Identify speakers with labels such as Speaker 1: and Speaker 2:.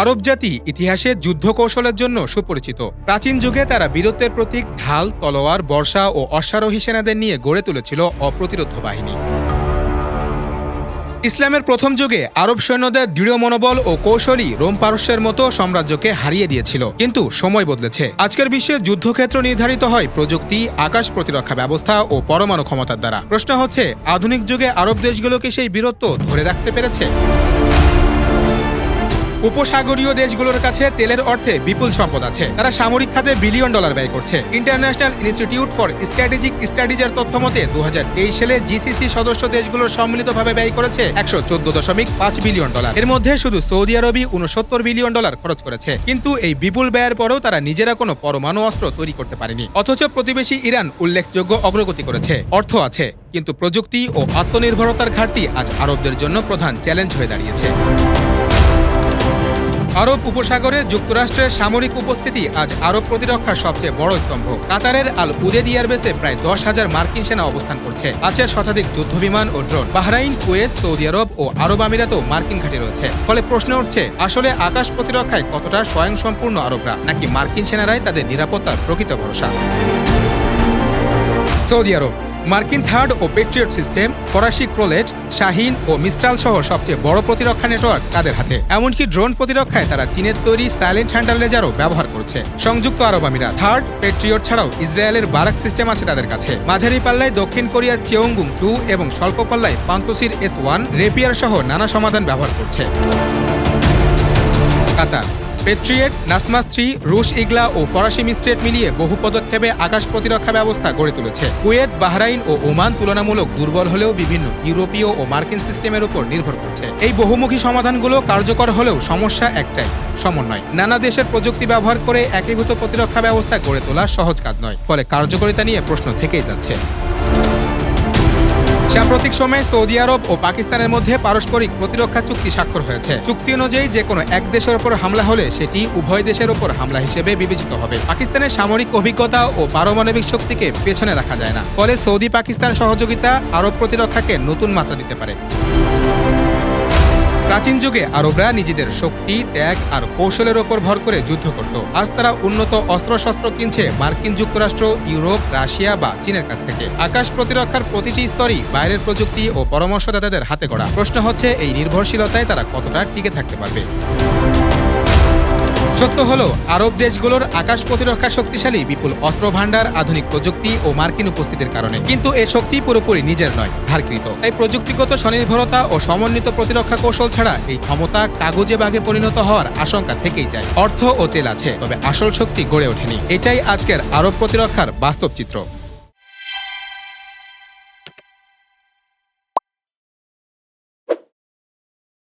Speaker 1: আরব জাতি ইতিহাসে যুদ্ধ কৌশলের জন্য সুপরিচিত। প্রাচীন যুগে তারা বীরত্বের প্রতীক ঢাল, তলোয়ার, বর্ষা ও অশ্বারোহী সেনাদের নিয়ে গড়ে তুলেছিল অপ্রতিরোধ বাহিনী। ইসলামের প্রথম যুগে আরব সৈন্যদের দৃঢ় মনোবল ও কৌশলী রোম পারস্যের মতো সাম্রাজ্যকে হারিয়ে দিয়েছিল, কিন্তু সময় বদলেছে। আজকের বিশ্বে যুদ্ধক্ষেত্র নির্ধারিত হয় প্রযুক্তি, আকাশ প্রতিরক্ষা ব্যবস্থা ও পরমাণু ক্ষমতার দ্বারা। প্রশ্ন হচ্ছে, আধুনিক যুগে আরব দেশগুলোকে সেই বীরত্ব ধরে রাখতে পেরেছে? উপসাগরীয় দেশগুলোর কাছে তেলের অর্থে বিপুল সম্পদ আছে। তারা সামরিক খাতে বিলিয়ন ডলার ব্যয় করছে। ইন্টারন্যাশনাল ইনস্টিটিউট ফর স্ট্র্যাটেজিক স্টাডিজের তথ্য মতে দু হাজার তেইশ সালে জিসিসি সদস্য দেশগুলোর সম্মিলিতভাবে ব্যয় করেছে একশো চোদ্দ দশমিক পাঁচ বিলিয়ন ডলার। এর মধ্যে শুধু সৌদি আরবই উনসত্তর বিলিয়ন ডলার খরচ করেছে। কিন্তু এই বিপুল ব্যয়ের পরেও তারা নিজেরা কোনো পরমাণু অস্ত্র তৈরি করতে পারেনি। অথচ প্রতিবেশী ইরান উল্লেখযোগ্য অগ্রগতি করেছে। অর্থ আছে, কিন্তু প্রযুক্তি ও আত্মনির্ভরতার ঘাটতি আজ আরবদের জন্য প্রধান চ্যালেঞ্জ হয়ে দাঁড়িয়েছে। আরব উপসাগরে যুক্তরাষ্ট্রের সামরিক উপস্থিতি আজ আরব প্রতিরক্ষার সবচেয়ে বড় স্তম্ভ। কাতারের আল উদেদ এয়ারবেসে প্রায় দশ হাজার মার্কিন সেনা অবস্থান করছে। আছে শতাধিক যুদ্ধবিমান ও ড্রোন। বাহরাইন, কুয়েত, সৌদি আরব ও আরব আমিরাতেও মার্কিন ঘাঁটি রয়েছে। ফলে প্রশ্ন উঠছে, আসলে আকাশ প্রতিরক্ষায় কতটা স্বয়ংসম্পূর্ণ আরবরা, নাকি মার্কিন সেনারাই তাদের নিরাপত্তার প্রকৃত ভরসা? সৌদি আরব মার্কিন থার্ড ও পেট্রিয়ট সিস্টেম, ফরাসি ক্রোলেট, শাহিন ও মিস্ট্রাল সহ সবচেয়ে বড় প্রতিরক্ষা নেটওয়ার্ক তাদের হাতে। এমনকি ড্রোন প্রতিরক্ষায় তারা চীনের তৈরি সাইলেন্ট হ্যান্ডার লেজারও ব্যবহার করছে। সংযুক্ত আরব আমিরাত, থার্ড পেট্রিয়ট ছাড়াও ইসরায়েলের বারাক সিস্টেম আছে তাদের কাছে। মাঝারি পাল্লায় দক্ষিণ কোরিয়ার চেয়ংগুং টু এবং স্বল্প পাল্লায় পান্তসির এস ওয়ান, রেপিয়ার সহ নানা সমাধান ব্যবহার করছে। কাতার পেট্রিয়েট নাসমাস থ্রি রুশ ইগলা ও ফরাসি মিস্ট্রেট মিলিয়ে বহু পদক্ষেপে আকাশ প্রতিরক্ষা ব্যবস্থা গড়ে তুলেছে। কুয়েত, বাহরাইন ও ওমান তুলনামূলক দুর্বল হলেও বিভিন্ন ইউরোপীয় ও মার্কিন সিস্টেমের উপর নির্ভর করছে। এই বহুমুখী সমাধানগুলো কার্যকর হলেও সমস্যা একটাই, সমন্বয়। নানা দেশের প্রযুক্তি ব্যবহার করে একীভূত প্রতিরক্ষা ব্যবস্থা গড়ে তোলা সহজ কাজ নয়, ফলে কার্যকারিতা নিয়ে প্রশ্ন থেকেই যাচ্ছে। সাম্প্রতিক সময়ে সৌদি আরব ও পাকিস্তানের মধ্যে পারস্পরিক প্রতিরক্ষা চুক্তি স্বাক্ষর হয়েছে। চুক্তি অনুযায়ী যে কোনো এক দেশের ওপর হামলা হলে সেটি উভয় দেশের ওপর হামলা হিসেবে বিবেচিত হবে। পাকিস্তানের সামরিক অভিজ্ঞতা ও পারমাণবিক শক্তিকে পেছনে রাখা যায় না। ফলে সৌদি পাকিস্তান সহযোগিতা আরব প্রতিরক্ষাকে নতুন মাত্রা দিতে পারে। প্রাচীন যুগে আরবরা নিজেদের শক্তি, ত্যাগ আর কৌশলের ওপর ভর করে যুদ্ধ করত। আজ তারা উন্নত অস্ত্রশস্ত্র কিনছে মার্কিন যুক্তরাষ্ট্র, ইউরোপ, রাশিয়া বা চীনের কাছ থেকে। আকাশ প্রতিরক্ষার প্রতিটি স্তরই বাইরের প্রযুক্তি ও পরামর্শদাতাদের হাতে গড়া। প্রশ্ন হচ্ছে, এই নির্ভরশীলতায় তারা কতটা টিকে থাকতে পারবে? সত্য হলো, আরব দেশগুলোর আকাশ প্রতিরক্ষা শক্তিশালী, বিপুল অস্ত্র ভান্ডার আধুনিক প্রযুক্তি ও মার্কিন উপস্থিতির কারণে। কিন্তু এ শক্তি পুরোপুরি নিজের নয় ধারকৃত তাই প্রযুক্তিগত স্বনির্ভরতা ও সমন্বিত প্রতিরক্ষা কৌশল ছাড়া এই ক্ষমতা কাগজে বাঘে পরিণত হওয়ার আশঙ্কা থেকেই যায়। অর্থ ও তেল আছে, তবে আসল শক্তি গড়ে ওঠেনি। এটাই আজকের আরব প্রতিরক্ষার বাস্তব চিত্র।